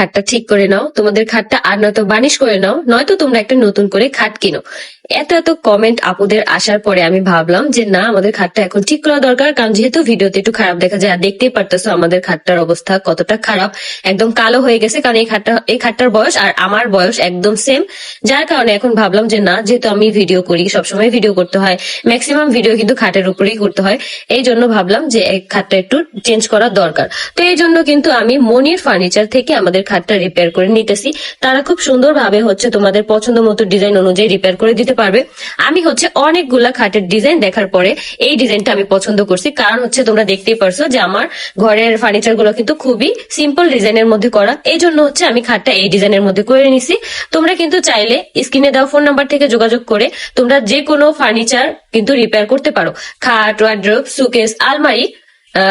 খাটটা ঠিক করে নাও। তোমাদের খাটটা আর নয়তো বানিশ করে নাও। নয়তো তোমরা একটা নতুন করে খাট কিনো। এত এত কমেন্ট আপুদের আসার পরে আমি ভাবলাম যে না, আমাদের খাটটা এখন ঠিক করা দরকার। কারণ যেহেতু ভিডিওতে একটু খারাপ দেখা যায়, আর দেখতেই পারতেছো আমাদের খাটটার অবস্থা কতটা খারাপ। একদম কালো হয়ে গেছে, কারণ এই খাটটা, এই খাটটার বয়স আর আমার বয়স একদম সেম যার কারণে এখন ভাবলাম যে না, যেহেতু আমি ভিডিও করি, সবসময় ভিডিও করতে হয়। ম্যাক্সিমাম ভিডিও কিন্তু খাটের উপরেই করতে হয়। এই জন্য ভাবলাম যে খাটটা একটু চেঞ্জ করা দরকার। তো এই জন্য কিন্তু আমি মনির ফার্নিচার থেকে আমাদের খাটটা রিপেয়ার করে নিতেছি। তারা খুব সুন্দরভাবে হচ্ছে তোমাদের পছন্দ মতো ডিজাইন অনুযায়ী রিপেয়ার করে দিতে পারবে। আমি হচ্ছে অনেকগুলা খাটের ডিজাইন দেখার পরে এই ডিজাইনটা আমি পছন্দ করছি। কারণ হচ্ছে তোমরা দেখতেই পারছ যে আমার ঘরের ফার্নিচারগুলো কিন্তু খুবই সিম্পল ডিজাইনের মধ্যে করা। এই জন্য হচ্ছে আমি খাটটা এই ডিজাইনের মধ্যে করে নিছি। তোমরা কিন্তু চাইলে স্ক্রিনে দেওয়া ফোন নাম্বার থেকে যোগাযোগ করে তোমরা যে কোনো ফার্নিচার কিন্তু রিপেয়ার করতে পারো। খাট ওয়ার্ড্রোব সুকেস আলমারি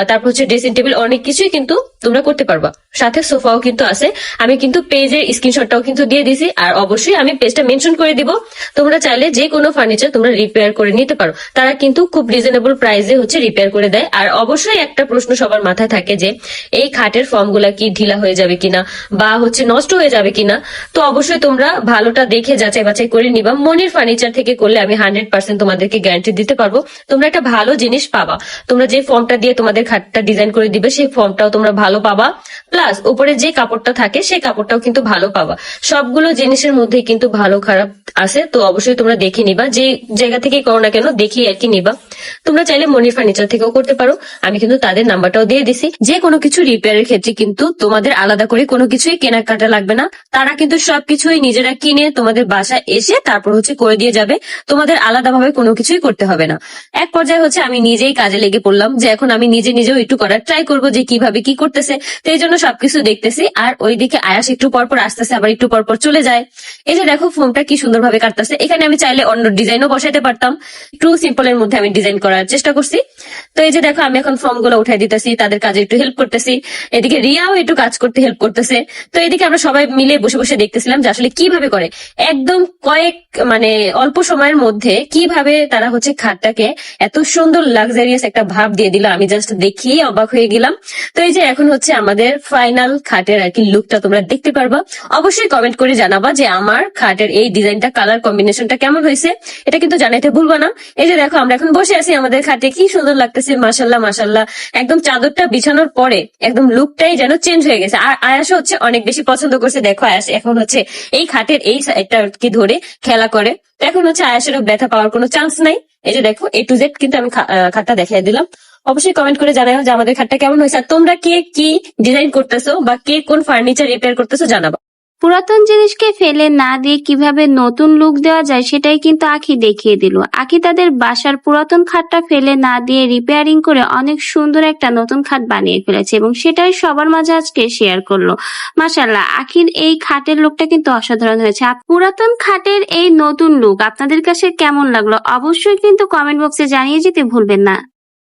তারপর হচ্ছে ড্রেসিং টেবিল অনেক কিছুই কিন্তু তোমরা করতে পারবা। সাথে সোফাও কিন্তু আছে। আমি কিন্তু পেজের স্ক্রিনশটটাও কিন্তু দিয়ে দিছি। আর অবশ্যই আমি পেজটা মেনশন করে দিব। তোমরা চাইলে যে কোনো ফার্নিচার তোমরা রিপেয়ার করে নিতে পারো। তারা কিন্তু খুব রিজনেবল প্রাইসে হচ্ছে রিপেয়ার করে দেয়। আর অবশ্যই একটা প্রশ্ন সবার মাথায় থাকে যে, এই খাটের ফর্মগুলা কি ঢিলা হয়ে যাবে কিনা? বা হচ্ছে নষ্ট হয়ে যাবে কিনা? তো অবশ্যই তোমরা ভালোটা দেখে যাচাই বাছাই করে নিবা। মনির ফার্নিচার থেকে করলে আমি হান্ড্রেড পার্সেন্ট তোমাদেরকে গ্যারান্টি দিতে পারব। তোমরা একটা ভালো জিনিস পাবা। তোমরা যে ফর্মটা দিয়ে তোমাদের খাটটা ডিজাইন করে দিবে, সেই ফর্মটাও তোমরা ভালো পাবা প্লাস উপরে যে কাপড়টা থাকে সেই কাপড়টাও কিন্তু ভালো পাবা সবগুলো জিনিসের মধ্যে কিন্তু ভালো খারাপ আছে, তো অবশ্যই তোমরা দেখে নিবা। যে জায়গা থেকে করো না কেন দেখি আর কি নিবা। তোমরা চাইলে মনির ফার্নিচার থেকেও করতে পারো। আমি কিন্তু তাদের নাম্বারটাও দিয়ে দিছি। যে কোনো কিছু রিপেয়ারের ক্ষেত্রে কিন্তু তোমাদের আলাদা করে কোনো কিছুই কেনাকাটা লাগবে না। তারা কিন্তু সবকিছুই নিজেরা কিনে তোমাদের বাসায় এসে তারপর হচ্ছে করে দিয়ে যাবে। তোমাদের আলাদাভাবে কোনো কিছুই করতে হবে না। এক পর্যায়ে হচ্ছে আমি নিজেই কাজে লেগে পড়লাম যে এখন আমি নিজে নিজেও একটু করার ট্রাই করব যে কীভাবে কি করতেছে। তো এই জন্য সবকিছু দেখতেছি আর ওইদিকে আয়াস একটু পর পর আসতেছে, আবার একটু পর পর চলে যায়। এই যে দেখো, ফোনটা কি সুন্দরভাবে কাটতেছে। এখানে আমি চাইলে অন্য ডিজাইনও বসাইতে পারতাম। একটু সিম্পল এর মধ্যে আমি ডিজাইন করার চেষ্টা করছি। তো এই যে দেখো, আমি এখন ফর্মগুলো উঠাই দিতেছি, তাদের কাজে একটু হেল্প করতেছি। এদিকে রিয়াও একটু কাজ করতে হেল্প করতেছে। তো এদিকে আমরা সবাই মিলে বসে বসে দেখতেছিলাম যে আসলে কীভাবে করে। একদম কয়েক মানে অল্প সময়ের মধ্যে কীভাবে তারা হচ্ছে খাটটাকে এত সুন্দর লাক্সারিয়াস একটা ভাব দিয়ে দিল, আমি জাস্ট দেখিয়ে অবাক হয়ে গেলাম। তো এই যে এখন হচ্ছে আমাদের ফাইনাল খাটের আর কি লুকটা তোমরা দেখতে পারবা। অবশ্যই কমেন্ট করে জানাবা যে আমার খাটের এই ডিজাইনটা কালার কম্বিনেশনটা কেমন হয়েছে। এটা কিন্তু জানাইতে ভুলবা না। এই যে দেখো, আমরা এখন বসে আছি আমাদের খাটে, কি সুন্দর লাগতেছে মাসাল্লাহ মাসাল্লাহ একদম চাদরটা বিছানোর পরে একদম লুকটাই যেন চেঞ্জ হয়ে গেছে। আর আয়াসও হচ্ছে অনেক বেশি পছন্দ করছে। দেখো আয়াস এখন হচ্ছে এই খাটের এই সাইডটা কি ধরে খেলা করে। তো এখন হচ্ছে আয়াসেরও ব্যথা পাওয়ার কোনো চান্স নাই। এই যে দেখো এ টু জেড কিন্তু আমি খাটটা দেখাই দিলাম। অবশ্যই কমেন্ট করে জানাই যে আমাদের খাটটা কেমন হয়েছে। তোমরা কে কি ডিজাইন করতেছো বা কে কোন ফার্নিচার রিপেয়ার করতেছো জানাবা। পুরাতন জিনিসকে ফেলে না দিয়ে কীভাবে নতুন লুক দেওয়া যায় সেটাই কিন্তু আখি দেখিয়ে দিল। আখি তাদের বাসার পুরাতন খাটটা ফেলে না দিয়ে রিপেয়ারিং করে অনেক সুন্দর একটা নতুন খাট বানিয়ে ফেলেছে এবং সেটাই সবার মাঝে আজকে শেয়ার করল। মাসাল্লাহ আখির এই খাটের লুকটা কিন্তু অসাধারণ হয়েছে। পুরাতন খাটের এই নতুন লুক আপনাদের কাছে কেমন লাগল অবশ্যই কিন্তু কমেন্ট বক্সে জানিয়ে যেতে ভুলবেন না।